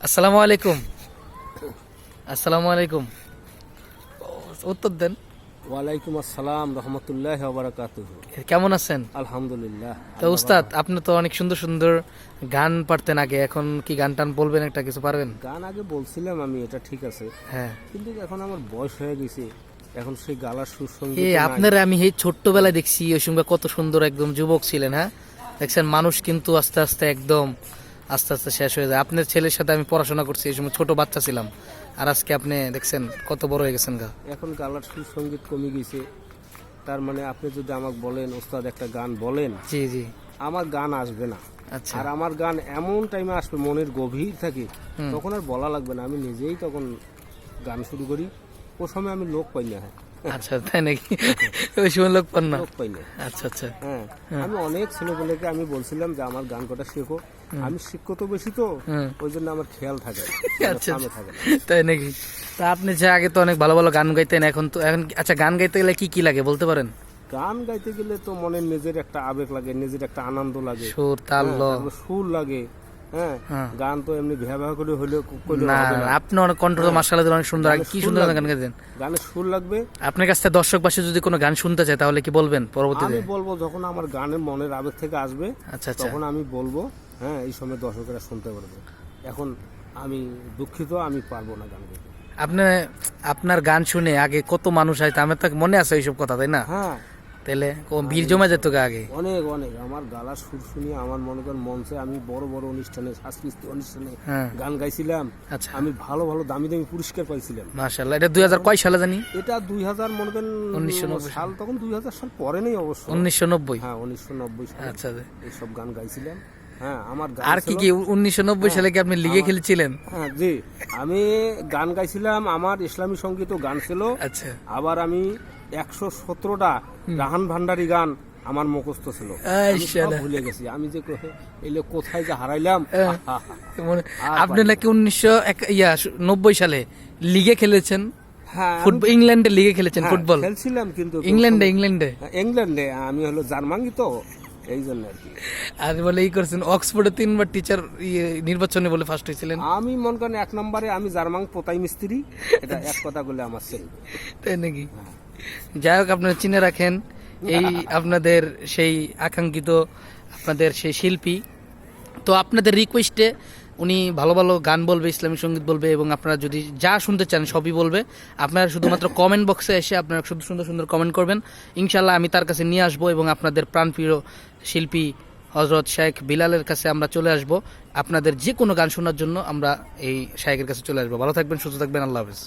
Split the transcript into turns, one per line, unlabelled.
আসসালামু আলাইকুম। আসসালামু আলাইকুম। উত্তর দেন।
ওয়ালাইকুম আসসালাম রহমতুল্লাহ
কেমন আছেন?
আলহামদুলিল্লাহ
তো উস্তাদ আপনি তো অনেক সুন্দর সুন্দর গান পারতেন আগে এখন কি গান টান বলবেন একটা কিছু পারবেন?
গান আগে বলছিলাম আমি এটা ঠিক আছে।
হ্যাঁ।
কিন্তু এখন আমার বয়স হয়ে গেছে এখন সেই গালার সুসঙ্গীত
এই আপনার আমি এই ছোট্টবেলায় দেখছি ওই সময় কত সুন্দর একদম যুবক ছিলেন হ্যাঁ? দেখছেন মানুষ কিন্তু আস্তে আস্তে একদম আস্তে আস্তে শেষ হয়ে যায়। আপনার ছেলের সাথে আমি পড়াশোনা করছি এই সময় ছোট বাচ্চা ছিলাম। আর আজকে আপনি দেখছেন কত বড় হয়ে গেছেন গা।
এখন গালার সুসঙ্গীত কমে গেছে। তার মানে আপনি যদি আমাকে বলেন ওস্তাদ একটা গান বলেন?
জি জি।
আমার গান আসবে না।
আচ্ছা।
আর আমার গান এমন টাইমে আসবে মনের গভীর থাকে তখন আর বলা লাগবে না। আমি নিজেই তখন গান শুরু করি। ও সময় আমি লোক পাই না। হ্যাঁ
আচ্ছা তাই নাকি? ওই সময় লোক পান না?
পাই না।
আচ্ছা আচ্ছা।
হ্যাঁ আমি অনেক ছেলেপেলেকে আমি বলছিলাম যে আমার গান কটা শেখো। আমি শিক্ষক তো বেশি তো ওই জন্য আমার খেয়াল থাকে
আচ্ছা
না।
তাই নাকি? তা আপনি যে আগে তো অনেক ভালো ভালো গান গাইতেন এখন তো এখন আচ্ছা গান গাইতে গেলে কি কি লাগে বলতে পারেন?
গান গাইতে গেলে তো মনে নিজের একটা আবেগ লাগে নিজের একটা আনন্দ লাগে।
সুর তাল
হ্যাঁ, সুর লাগে। হ্যাঁ
হ্যাঁ।
গান তো এমনি ভেয়া ভেয়া করে হলেও
না আপনি অনেক কণ্ঠ তো অনেক সুন্দর। কি সুন্দর গান গাইতেন?
গানে সুর লাগবে?
আপনার কাছ থেকে দর্শক পাশে যদি কোনো গান শুনতে চায় তাহলে কি বলবেন পরবর্তীতে?
আমি বলব যখন আমার গানের মনের আবেগ থেকে আসবে
আচ্ছা আচ্ছা।
তখন আমি বলব হ্যাঁ এই সময় দর্শকেরা শুনতে পারবে। এখন আমি দুঃখিত আমি পারব না গান গাইতে।
আপনি আপনার গান শুনে আগে কত মানুষ আছে আমার তো মনে আছে এইসব কথা তাই না?
হ্যাঁ।
তাহলে জমা যেত আগে।
অনেক অনেক। আমার গালার সুর শুনিয়ে আমার মনে করেন মঞ্চে আমি বড় বড় অনুষ্ঠানে সাংস্কৃতিক অনুষ্ঠানে
হ্যাঁ।
গান গাইছিলাম।
আচ্ছা।
আমি ভালো ভালো দামি দামি পুরস্কার পাইছিলাম।
মার্শাল্লাহ এটা দুই হাজার কয় সালে জানি?
এটা দুই হাজার মনে করেন
1990
সাল। তখন দুই হাজার সাল পরে নেই অবশ্য।
উনিশশো নব্বই?
হ্যাঁ উনিশশো নব্বই সালে
আচ্ছা
এইসব গান গাইছিলাম। হ্যাঁ আমার
আর কি কি উনিশশো নব্বই সালে কি আপনি লিগে খেলেছিলেন?
হ্যাঁ জি। আমি গান গাইছিলাম আমার ইসলামী সংগীত গান ছিল।
আচ্ছা।
আবার আমি একশো সতেরোটা রাহান ভান্ডারি গান আমার মুখস্থ ছিল। ভুলে গেছি। আমি যে এলে কোথায় যে হারাইলাম?
আপনি নাকি উনিশশো এক ইয়া নব্বই সালে লিগে খেলেছেন?
হ্যাঁ
ফুটবল ইংল্যান্ডে লিগে খেলেছেন
হ্যাঁ,
ফুটবল?
খেলছিলাম কিন্তু
ইংল্যান্ডে ইংল্যান্ডে?
হ্যাঁ, ইংল্যান্ডে। আমি হলো জার্মানি তো এই জন্য আর কি।
আর বলে ই করছেন। অক্সফোর্ডে তিনবার টিচার নির্বাচনে বলে ফার্স্ট হয়েছিলেন।
আমি মন করেন এক নম্বরে আমি জার্মান পোতাই মিস্ত্রি এটা এক কথা বলে আমার ছেলে।
তাই নাকি? যাই হোক আপনারা চিনে রাখেন এই আপনাদের সেই আকাঙ্ক্ষিত আপনাদের সেই শিল্পী। তো আপনাদের রিকোয়েস্টে উনি ভালো ভালো গান বলবে ইসলামী সংগীত বলবে এবং আপনারা যদি যা শুনতে চান সবই বলবে। আপনারা শুধুমাত্র কমেন্ট বক্সে এসে আপনারা শুধু সুন্দর সুন্দর কমেন্ট করবেন। ইনশাল্লাহ আমি তার কাছে নিয়ে আসব এবং আপনাদের প্রাণপ্রিয় শিল্পী হজরত শেখ বিলালের কাছে আমরা চলে আসব। আপনাদের যে কোনো গান শোনার জন্য আমরা এই শায়েকের কাছে চলে আসব। ভালো থাকবেন সুস্থ থাকবেন আল্লাহ হাফেজ।